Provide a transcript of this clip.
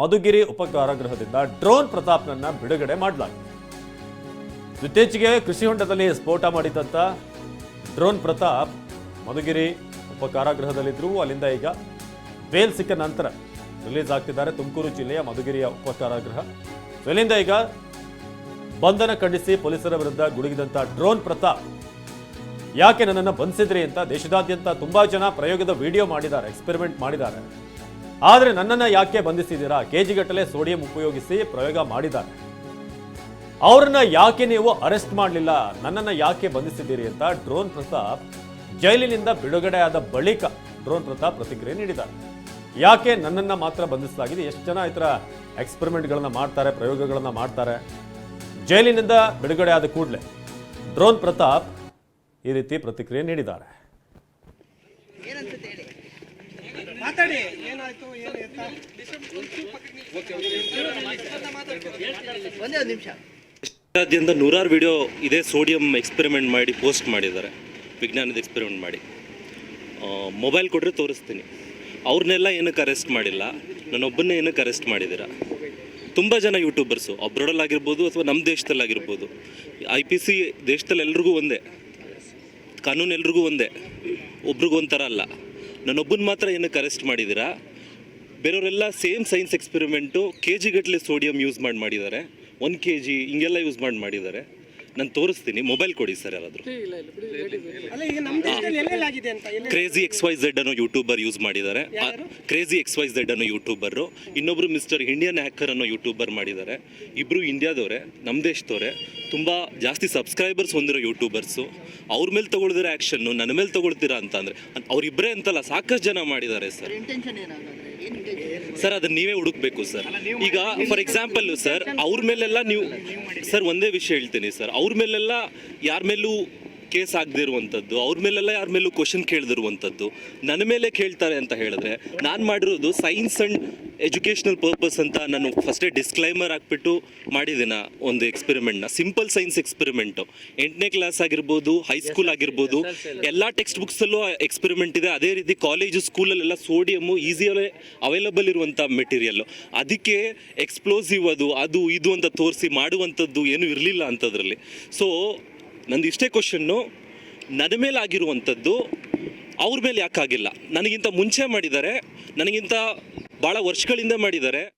Madhugiri ಉಪಕಾರಾಗೃಹದಿಂದ drone ಪ್ರತಾಪ್ನನ್ನ ಬಿಡುಗಡೆ ಮಾಡಲಾಗಿದೆ. ಇತ್ತೀಚೆಗೆ ಕೃಷಿ ಹೊಂಡದಲ್ಲಿ ಸ್ಫೋಟ ಮಾಡಿದಂತ ಡ್ರೋನ್ ಪ್ರತಾಪ್ ಮಧುಗಿರಿ ಉಪಕಾರಾಗೃಹದಲ್ಲಿದ್ರು ಅಲ್ಲಿಂದ ಈಗ ಬೇಲ್ ಸಿಕ್ಕ ನಂತರ ರಿಲೀಸ್ ಆಗ್ತಿದ್ದಾರೆ. ತುಮಕೂರು ಜಿಲ್ಲೆಯ ಮಧುಗಿರಿಯ ಉಪಕಾರಾಗೃಹ ಸೊ ಇಲ್ಲಿಂದ ಈಗ ಬಂಧನ ಖಂಡಿಸಿ ಪೊಲೀಸರ ವಿರುದ್ಧ ಗುಡುಗಿದಂಥ ಡ್ರೋನ್ ಪ್ರತಾಪ್ ಯಾಕೆ ನನ್ನನ್ನು ಬಂಧಿಸಿದ್ರಿ ಅಂತ ದೇಶದಾದ್ಯಂತ ತುಂಬಾ ಜನ ಪ್ರಯೋಗದ ವಿಡಿಯೋ ಮಾಡಿದ್ದಾರೆ, ಎಕ್ಸ್ಪೆರಿಮೆಂಟ್ ಮಾಡಿದ್ದಾರೆ. ಆದರೆ ನನ್ನನ್ನು ಯಾಕೆ ಬಂಧಿಸಿದ್ದೀರಾ? ಕೆಜಿಗಟ್ಟಲೆ ಸೋಡಿಯಂ ಉಪಯೋಗಿಸಿ ಪ್ರಯೋಗ ಮಾಡಿದ್ದಾರೆ. ಅವ್ರನ್ನ ಯಾಕೆ ನೀವು ಅರೆಸ್ಟ್ ಮಾಡಲಿಲ್ಲ? ನನ್ನನ್ನು ಯಾಕೆ ಬಂಧಿಸಿದ್ದೀರಿ ಅಂತ ಡ್ರೋನ್ ಪ್ರತಾಪ್ ಜೈಲಿನಿಂದ ಬಿಡುಗಡೆ ಆದ ಬಳಿಕ ಡ್ರೋನ್ ಪ್ರತಾಪ್ ಪ್ರತಿಕ್ರಿಯೆ ನೀಡಿದ್ದಾರೆ. ಯಾಕೆ ನನ್ನನ್ನು ಮಾತ್ರ ಬಂಧಿಸಲಾಗಿದೆ? ಎಷ್ಟು ಜನ ಈ ಥರ ಎಕ್ಸ್ಪೆರಿಮೆಂಟ್ಗಳನ್ನು ಮಾಡ್ತಾರೆ, ಪ್ರಯೋಗಗಳನ್ನು ಮಾಡ್ತಾರೆ? ಜೈಲಿನಿಂದ ಬಿಡುಗಡೆ ಆದ ಕೂಡಲೇ ಡ್ರೋನ್ ಪ್ರತಾಪ್ ಈ ರೀತಿ ಪ್ರತಿಕ್ರಿಯೆ ನೀಡಿದ್ದಾರೆ. ಮಾತಾಡಿ. ಏನಾಯ್ತು? ಒಂದೇ ಒಂದು ನಿಮಿಷ. ನೂರಾರು ವಿಡಿಯೋ ಇದೇ ಸೋಡಿಯಂ ಎಕ್ಸ್ಪೆರಿಮೆಂಟ್ ಮಾಡಿ ಪೋಸ್ಟ್ ಮಾಡಿದ್ದಾರೆ. ವಿಜ್ಞಾನದ ಎಕ್ಸ್ಪೆರಿಮೆಂಟ್ ಮಾಡಿ. ಮೊಬೈಲ್ ಕೊಟ್ಟರೆ ತೋರಿಸ್ತೀನಿ. ಅವ್ರನ್ನೆಲ್ಲ ಏನಕ್ಕೆ ಅರೆಸ್ಟ್ ಮಾಡಿಲ್ಲ? ನನ್ನೊಬ್ಬನ್ನೇ ಏನಕ್ಕೆ ಅರೆಸ್ಟ್ ಮಾಡಿದ್ದೀರಾ? ತುಂಬ ಜನ ಯೂಟ್ಯೂಬರ್ಸು ಅಬ್ರಾಡಲ್ಲಾಗಿರ್ಬೋದು ಅಥವಾ ನಮ್ಮ ದೇಶದಲ್ಲಾಗಿರ್ಬೋದು ಐ ಪಿ ಸಿ ದೇಶದಲ್ಲಿ ಎಲ್ರಿಗೂ ಒಂದೇ. ಕಾನೂನು ಎಲ್ರಿಗೂ ಒಂದೇ. ಒಬ್ರಿಗೂ ಒಂಥರ ಅಲ್ಲ. ನನ್ನೊಬ್ಬನ ಮಾತ್ರ ಏನಕ್ಕೆ ಅರೆಸ್ಟ್ ಮಾಡಿದ್ದೀರಾ ಬೇರೆಯವರೆಲ್ಲ ಸೇಮ್ ಸೈನ್ಸ್ ಎಕ್ಸ್ಪೆರಿಮೆಂಟು ಕೆ ಜಿಗಟ್ಟಲೆ ಸೋಡಿಯಂ ಯೂಸ್ ಮಾಡಿ ಮಾಡಿದ್ದಾರೆ. ಒನ್ ಕೆ ಜಿ ಹಿಂಗೆಲ್ಲ ಯೂಸ್ ಮಾಡಿ ಮಾಡಿದ್ದಾರೆ. ನಾನು ತೋರಿಸ್ತೀನಿ ಮೊಬೈಲ್ ಕೊಡಿ ಸರ್ ಯಾರಾದರೂ. ಅಲ್ಲ ಈಗ ನಮ್ಮ ದೇಶದಲ್ಲಿ ಎಲ್ಲೆಲ್ಲಿ ಆಗಿದೆ ಅಂತ ಎಲ್ಲ ಕ್ರೇಜಿ ಎಕ್ಸ್ ವೈ ಝೆಡ್ ಅನ್ನೋ ಯೂಟ್ಯೂಬರ್ ಯೂಸ್ ಮಾಡಿದ್ದಾರೆ. ಕ್ರೇಜಿ ಎಕ್ಸ್ ವೈ ಝೆಡ್ ಅನ್ನೋ ಯೂಟ್ಯೂಬರು ಇನ್ನೊಬ್ರು ಮಿಸ್ಟರ್ ಇಂಡಿಯನ್ ಹ್ಯಾಕರ್ ಅನ್ನೋ ಯೂಟ್ಯೂಬರ್ ಮಾಡಿದ್ದಾರೆ. ಇಬ್ರು ಇಂಡಿಯಾದವರೇ ನಮ್ಮ ದೇಶದವರೇ. ತುಂಬ ಜಾಸ್ತಿ ಸಬ್ಸ್ಕ್ರೈಬರ್ಸ್ ಹೊಂದಿರೋ ಯೂಟ್ಯೂಬರ್ಸು ಅವ್ರ ಮೇಲೆ ತಗೊಳ್ದಿರೋ ಆ್ಯಕ್ಷನ್ನು ನನ್ನ ಮೇಲೆ ತಗೊಳ್ತೀರಾ ಅಂತ ಅಂದರೆ ಅವ್ರಿಬ್ಬರೇ ಅಂತಲ್ಲ ಸಾಕಷ್ಟು ಜನ ಮಾಡಿದ್ದಾರೆ ಸರ್. ಸರ್ ಅದನ್ನ ನೀವೇ ಹುಡುಕ್ಬೇಕು ಸರ್ ಈಗ ಫಾರ್ ಎಕ್ಸಾಂಪಲ್ ಸರ್ ಅವ್ರ ಮೇಲೆಲ್ಲ ನೀವು ಸರ್ ಒಂದೇ ವಿಷಯ ಹೇಳ್ತೀನಿ ಸರ್ ಅವ್ರ ಮೇಲೆಲ್ಲ ಯಾರ ಮೇಲೂ ಕೇಸ್ ಆಗದಿರುವಂಥದ್ದು ಅವ್ರ ಮೇಲೆಲ್ಲ ಯಾರ ಮೇಲೂ ಕ್ವಶನ್ ಕೇಳ್ದಿರುವಂಥದ್ದು ನನ್ನ ಮೇಲೆ ಕೇಳ್ತಾರೆ ಅಂತ ಹೇಳಿದ್ರೆ ನಾನು ಮಾಡಿರೋದು ಸೈನ್ಸ್ ಅಂಡ್ ಎಜುಕೇಷನಲ್ ಪರ್ಪಸ್ ಅಂತ ನಾನು ಫಸ್ಟೇ ಡಿಸ್ಕ್ಲೈಮರ್ ಹಾಕ್ಬಿಟ್ಟು ಮಾಡಿದ್ದೀನ ಒಂದು ಎಕ್ಸ್ಪೆರಿಮೆಂಟ್ನ ಸಿಂಪಲ್ ಸೈನ್ಸ್ ಎಕ್ಸ್ಪೆರಿಮೆಂಟು ಎಂಟನೇ ಕ್ಲಾಸ್ ಆಗಿರ್ಬೋದು ಹೈಸ್ಕೂಲ್ ಆಗಿರ್ಬೋದು ಎಲ್ಲ ಟೆಕ್ಸ್ಟ್ ಬುಕ್ಸಲ್ಲೂ ಎಕ್ಸ್ಪೆರಿಮೆಂಟ್ ಇದೆ. ಅದೇ ರೀತಿ ಕಾಲೇಜು ಸ್ಕೂಲಲ್ಲೆಲ್ಲ ಸೋಡಿಯಮ್ಮು ಈಸಿಯಲ್ಲೇ ಅವೈಲಬಲ್ ಇರುವಂಥ ಮೆಟೀರಿಯಲ್ಲು ಅದಕ್ಕೆ ಎಕ್ಸ್ಪ್ಲೋಸಿವ್ ಅದು ಅದು ಇದು ಅಂತ ತೋರಿಸಿ ಮಾಡುವಂಥದ್ದು ಏನೂ ಇರಲಿಲ್ಲ ಅಂಥದ್ರಲ್ಲಿ ಸೊ ನಂದು ಇಷ್ಟೇ ಕ್ವಶನ್ನು ನನ್ನ ಮೇಲೆ ಆಗಿರುವಂಥದ್ದು ಅವ್ರ ಮೇಲೆ ಯಾಕಾಗಿಲ್ಲ. ನನಗಿಂತ ಮುಂಚೆ ಮಾಡಿದ್ದಾರೆ, ನನಗಿಂತ ಭಾಳ ವರ್ಷಗಳಿಂದ ಮಾಡಿದ್ದಾರೆ.